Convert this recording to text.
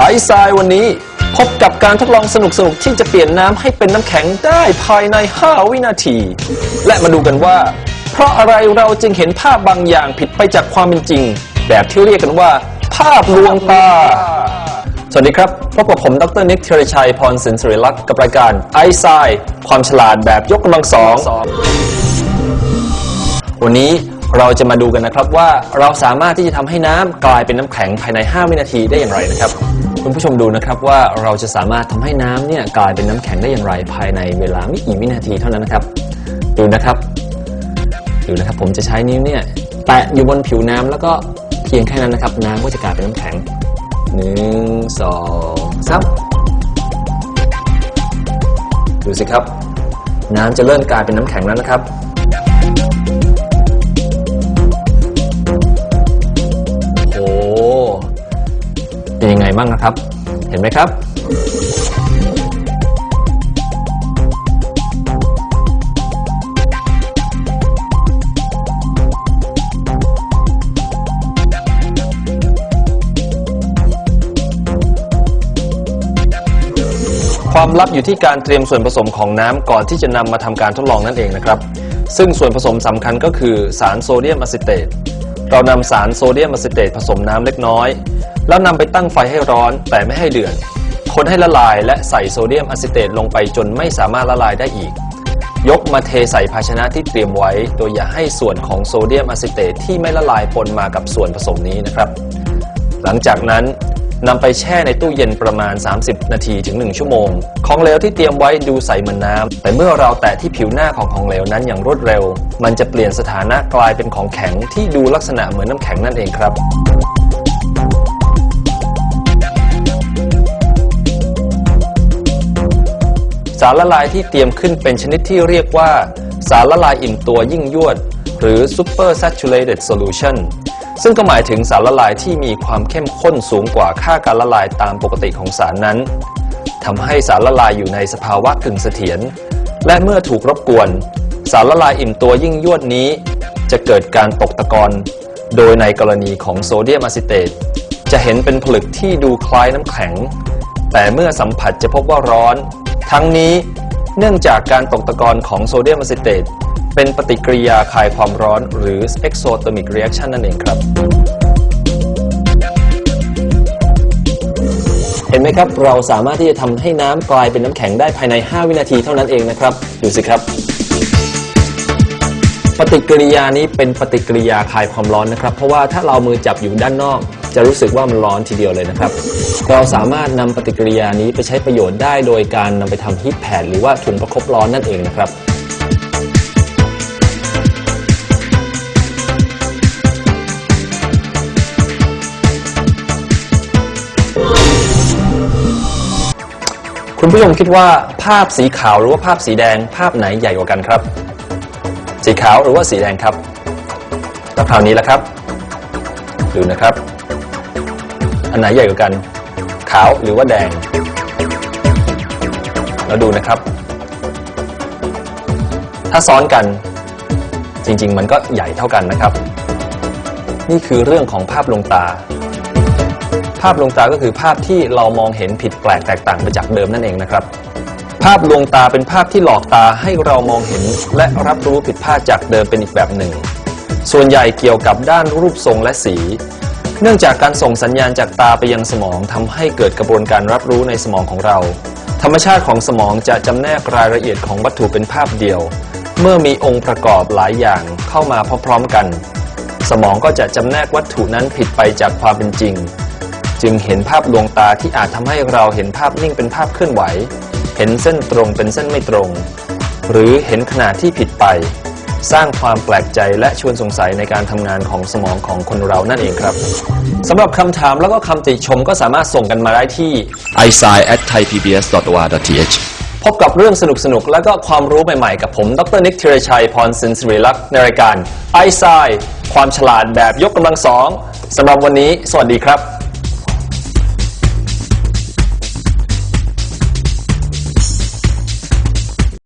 ไอซายวันนี้พบกับการทดลองสนุกๆที่จะเปลี่ยนน้ำให้เป็นน้ำแข็งได้ภายใน 5 วินาที และมาดูกันว่า เพราะอะไรเราจึงเห็นภาพบางอย่างผิดไปจากความเป็นจริง แบบที่เรียกกันว่า ภาพลวงตา สวัสดีครับพบกับผมดรนิกธีรชัยพรสินสิริลักษ์กับรายการไอซายความฉลาดแบบยกกำลังสองวันนี้เราจะมาดูกันนะครับว่าเราสามารถที่จะทำให้น้ำกลายเป็นน้ำแข็งภายใน 5 วินาทีได้อย่างไรนะครับ คุณผู้ชมดูนะครับว่าเราจะสามารถทำให้น้ำเนี่ยกลายเป็นน้ำแข็งได้อย่างไรภายในเวลาไม่กี่วินาทีเท่านั้นนะครับ ดูนะครับ ดูนะครับผมจะใช้นิ้วเนี่ยแตะอยู่บนผิวน้ำแล้วก็เพียงแค่นั้นนะครับ น้ำก็จะกลายเป็นน้ำแข็งหนึ่งสองสามดูสิครับ น้ำจะเริ่มกลายเป็นน้ำแข็งแล้วนะครับ เป็นยังไงบ้างนะครับ เห็นไหมครับ ความลับอยู่ที่การเตรียมส่วนผสมของน้ำก่อนที่จะนำมาทำการทดลองนั่นเองนะครับ ซึ่งส่วนผสมสำคัญก็คือสารโซเดียมอะซิเตตเรานำสารโซเดียมอะซิเตตผสมน้ำเล็กน้อย แล้วนำไปตั้งไฟให้ร้อนแต่ไม่ให้เดือด คนให้ละลายและใส่โซเดียมอะซิเตตลงไปจนไม่สามารถละลายได้อีก ยกมาเทใส่ภาชนะที่เตรียมไว้ โดยอย่าให้ส่วนของโซเดียมอะซิเตตที่ไม่ละลายปนมากับส่วนผสมนี้นะครับ หลังจากนั้นนำไปแช่ในตู้เย็นประมาณ 30 นาทีถึง 1 ชั่วโมง ของเหลวที่เตรียมไว้ดูใสเหมือนน้ำ แต่เมื่อเราแตะที่ผิวหน้าของของเหลวนั้นอย่างรวดเร็ว มันจะเปลี่ยนสถานะกลายเป็นของแข็งที่ดูลักษณะเหมือนน้ำแข็งนั่นเองครับารละลายที่เตรียมขึ้นเป็นชนิดที่เรียกว่า สารละลายอิ่มตัวยิ่งยวด หรือ super saturated solution ซึ่งก็หมายถึงสารละลายที่มีความเข้มข้นสูงกว่าค่าการละลายตามปกติของสารนั้นทำให้สารละลายอยู่ในสภาวะกึ่งเสถียรและเมื่อถูกรบกวน สารละลายอิ่มตัวยิ่งยวดนี้ จะเกิดการตกตะกอนโดยในกรณีของโซเดียมอะซิเตตจะเห็นเป็นผลึกที่ดูคล้ายน้ำแข็ง แต่เมื่อสัมผัสจะพบว่าร้อน ทั้งนี้เนื่องจากการตกตะกอนของโซเดียมอะซิเตตเป็นปฏิกิริยาคายความร้อนหรือ exothermic reaction นั่นเองครับ เห็นไหมครับ เราสามารถที่จะทำให้น้ำกลายเป็นน้ำแข็งได้ภายใน 5 วินาทีเท่านั้นเองนะครับ ดูสิครับ ปฏิกิริยานี้เป็นปฏิกิริยาคายความร้อนนะครับ เพราะว่าถ้าเรามือจับอยู่ด้านนอก จะรู้สึกว่ามันร้อนทีเดียวเลยนะครับ เราสามารถนำปฏิกิริยานี้ไปใช้ประโยชน์ได้โดยการนำไปทำฮีทแพดหรือว่าถุงประคบร้อนนั่นเองนะครับคุณผู้ชมคิดว่าภาพสีขาวหรือว่าภาพสีแดงภาพไหนใหญ่กว่ากันครับ สีขาวหรือว่าสีแดงครับแล้วคราวนี้ละครับ ดูนะครับ อันไหนใหญ่กว่ากัน ขาวหรือว่าแดงแล้วดูนะครับ ถ้าซ้อนกัน จริง ๆ มันก็ใหญ่เท่ากันนะครับ นี่คือเรื่องของภาพลวงตา ภาพลวงตาก็คือภาพที่เรามองเห็นผิดแปลกแตกต่างไปจากเดิมนั่นเองนะครับภาพลวงตาเป็นภาพที่หลอกตาให้เรามองเห็น และรับรู้ผิดพลาดจากเดิมเป็นอีกแบบหนึ่ง ส่วนใหญ่เกี่ยวกับด้านรูปทรงและสี เนื่องจากการส่งสัญญาณจากตาไปยังสมองทำให้เกิดกระบวนการรับรู้ในสมองของเรา ธรรมชาติของสมองจะจำแนกรายละเอียดของวัตถุเป็นภาพเดียว เมื่อมีองค์ประกอบหลายอย่างเข้ามาพร้อมๆกัน สมองก็จะจำแนกวัตถุนั้นผิดไปจากความเป็นจริง จึงเห็นภาพลวงตาที่อาจทำให้เราเห็นภาพนิ่งเป็นภาพเคลื่อนไหว เห็นเส้นตรงเป็นเส้นไม่ตรง หรือเห็นขนาดที่ผิดไป สร้างความแปลกใจและชวนสงสัยในการทำงานของสมองของคนเรานั่นเองครับสำหรับคำถามแล้วก็คำติชมก็สามารถส่งกันมาได้ที่ i s i at thaipbs.or.th พบกับเรื่องสนุกๆและก็ความรู้ใหม่ๆ กับผม ดรนิกธีรชัย พรสินสิริลักษณ์ในรายการไอซายความฉลาดแบบยกกำลังสองสำหรับวันนี้ สวัสดีครับ